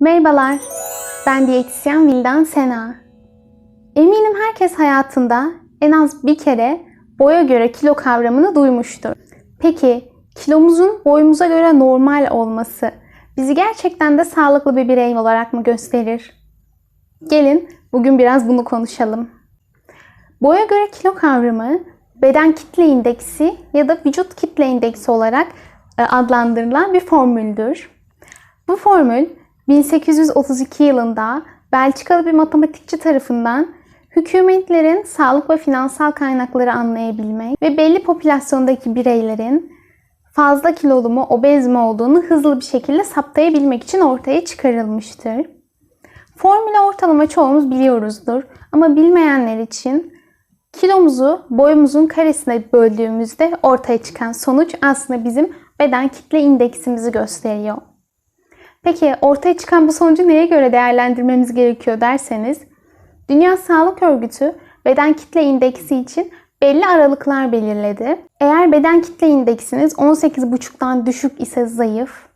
Merhabalar, ben diyetisyen Vildan Sena. Eminim herkes hayatında en az bir kere boya göre kilo kavramını duymuştur. Peki kilomuzun boyumuza göre normal olması bizi gerçekten de sağlıklı bir birey olarak mı gösterir? Gelin bugün biraz bunu konuşalım. Boya göre kilo kavramı beden kitle indeksi ya da vücut kitle indeksi olarak e, adlandırılan bir formüldür. Bu formül 1832 yılında Belçikalı bir matematikçi tarafından hükümetlerin sağlık ve finansal kaynakları anlayabilmek ve belli popülasyondaki bireylerin fazla kilolu mu, obez mi olduğunu hızlı bir şekilde saptayabilmek için ortaya çıkarılmıştır. Formülü ortalama çoğumuz biliyoruzdur ama bilmeyenler için kilomuzu boyumuzun karesine böldüğümüzde ortaya çıkan sonuç aslında bizim beden kitle indeksimizi gösteriyor. Peki ortaya çıkan bu sonucu neye göre değerlendirmemiz gerekiyor derseniz, Dünya Sağlık Örgütü beden kitle indeksi için belli aralıklar belirledi. Eğer beden kitle indeksiniz 18,5'tan düşük ise zayıf,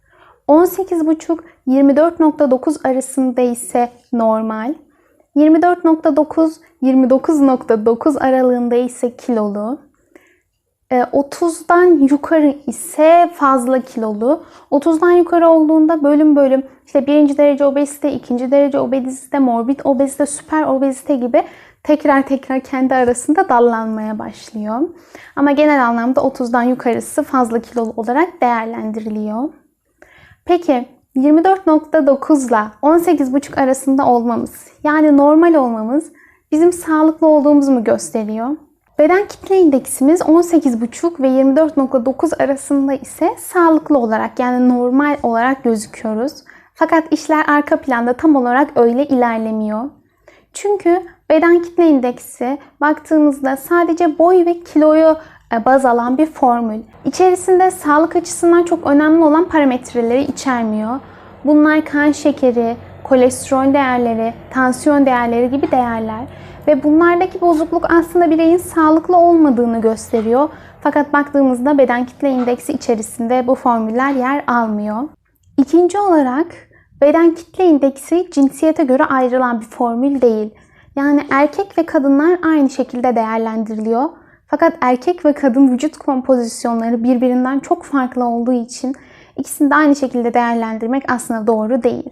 18,5 24.9 arasında ise normal, 24.9 29.9 aralığında ise kilolu, 30'dan e, yukarı ise fazla kilolu. 30'dan yukarı olduğunda bölüm bölüm işte birinci derece obezite, ikinci derece obezite, morbid obezite, süper obezite gibi tekrar tekrar kendi arasında dallanmaya başlıyor. Ama genel anlamda 30'dan yukarısı fazla kilolu olarak değerlendiriliyor. Peki 24.9 ile 18.5 arasında olmamız yani normal olmamız bizim sağlıklı olduğumuzu mu gösteriyor? Beden kitle indeksimiz 18,5 ve 24,9 arasında ise sağlıklı olarak yani normal olarak gözüküyoruz. Fakat işler arka planda tam olarak öyle ilerlemiyor. Çünkü beden kitle indeksi baktığımızda sadece boy ve kiloyu e, baz alan bir formül. İçerisinde sağlık açısından çok önemli olan parametreleri içermiyor. Bunlar kan şekeri, kolesterol değerleri, tansiyon değerleri gibi değerler. Ve bunlardaki bozukluk aslında bireyin sağlıklı olmadığını gösteriyor. Fakat baktığımızda beden kitle indeksi içerisinde bu formüller yer almıyor. İkinci olarak beden kitle indeksi cinsiyete göre ayrılan bir formül değil. Yani erkek ve kadınlar aynı şekilde değerlendiriliyor. Fakat erkek ve kadın vücut kompozisyonları birbirinden çok farklı olduğu için ikisini de aynı şekilde değerlendirmek aslında doğru değil.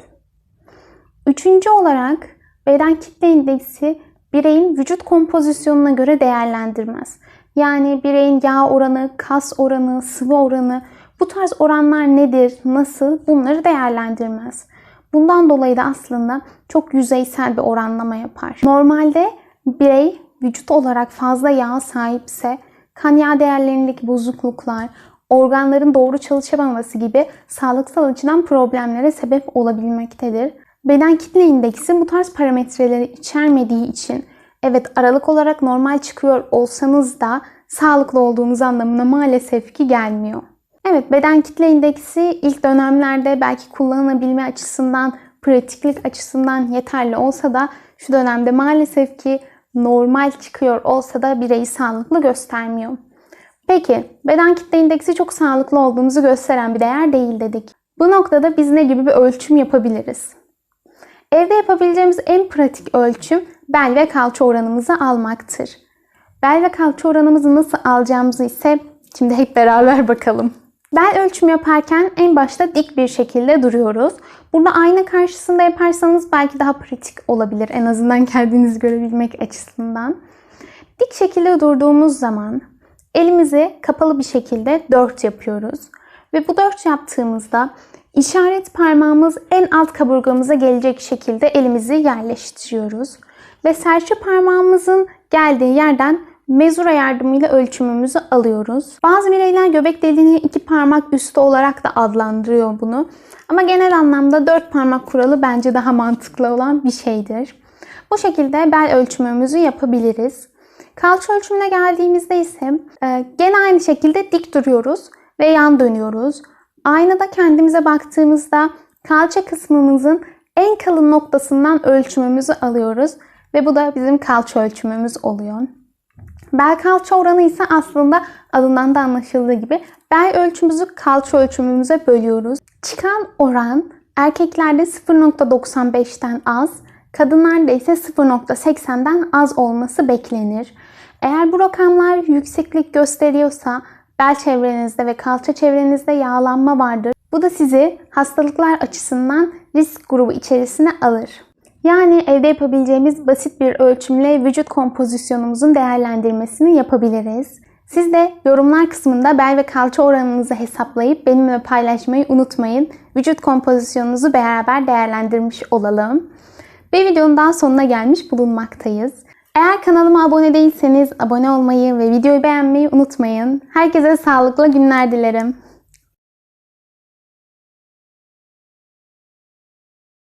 Üçüncü olarak beden kitle indeksi bireyin vücut kompozisyonuna göre değerlendirmez. Yani bireyin yağ oranı, kas oranı, sıvı oranı bu tarz oranlar nedir, nasıl bunları değerlendirmez. Bundan dolayı da aslında çok yüzeysel bir oranlama yapar. Normalde birey vücut olarak fazla yağ sahipse kan yağ değerlerindeki bozukluklar, organların doğru çalışamaması gibi sağlıksal açıdan problemlere sebep olabilmektedir. Beden kitle indeksi bu tarz parametreleri içermediği için evet aralık olarak normal çıkıyor olsanız da sağlıklı olduğunuz anlamına maalesef ki gelmiyor. Evet beden kitle indeksi ilk dönemlerde belki kullanılabilme açısından, pratiklik açısından yeterli olsa da şu dönemde maalesef ki normal çıkıyor olsa da bireyi sağlıklı göstermiyor. Peki beden kitle indeksi çok sağlıklı olduğumuzu gösteren bir değer değil dedik. Bu noktada biz ne gibi bir ölçüm yapabiliriz? Evde yapabileceğimiz en pratik ölçüm bel ve kalça oranımızı almaktır. Bel ve kalça oranımızı nasıl alacağımızı ise şimdi hep beraber bakalım. Bel ölçüm yaparken en başta dik bir şekilde duruyoruz. Burada ayna karşısında yaparsanız belki daha pratik olabilir. En azından kendinizi görebilmek açısından. Dik şekilde durduğumuz zaman elimizi kapalı bir şekilde dört yapıyoruz. Ve bu dört yaptığımızda işaret parmağımız en alt kaburgamıza gelecek şekilde elimizi yerleştiriyoruz. Ve serçe parmağımızın geldiği yerden mezura yardımıyla ölçümümüzü alıyoruz. Bazı bireyler göbek deliğini iki parmak üstü olarak da adlandırıyor bunu. Ama genel anlamda dört parmak kuralı bence daha mantıklı olan bir şeydir. Bu şekilde bel ölçümümüzü yapabiliriz. Kalça ölçümüne geldiğimizde ise e, gene aynı şekilde dik duruyoruz ve yan dönüyoruz. Aynada kendimize baktığımızda kalça kısmımızın en kalın noktasından ölçümümüzü alıyoruz ve bu da bizim kalça ölçümümüz oluyor. Bel kalça oranı ise aslında adından da anlaşıldığı gibi bel ölçümümüzü kalça ölçümümüze bölüyoruz. Çıkan oran Erkeklerde 0.95'ten az, kadınlarda ise 0.80'den az olması beklenir. Eğer bu rakamlar yükseklik gösteriyorsa bel çevrenizde ve kalça çevrenizde yağlanma vardır. Bu da sizi hastalıklar açısından risk grubu içerisine alır. Yani evde yapabileceğimiz basit bir ölçümle vücut kompozisyonumuzun değerlendirmesini yapabiliriz. Siz de yorumlar kısmında bel ve kalça oranınızı hesaplayıp benimle paylaşmayı unutmayın. Vücut kompozisyonunuzu beraber değerlendirmiş olalım. Bir videonun daha sonuna gelmiş bulunmaktayız. Eğer kanalıma abone değilseniz abone olmayı ve videoyu beğenmeyi unutmayın. Herkese sağlıklı günler dilerim.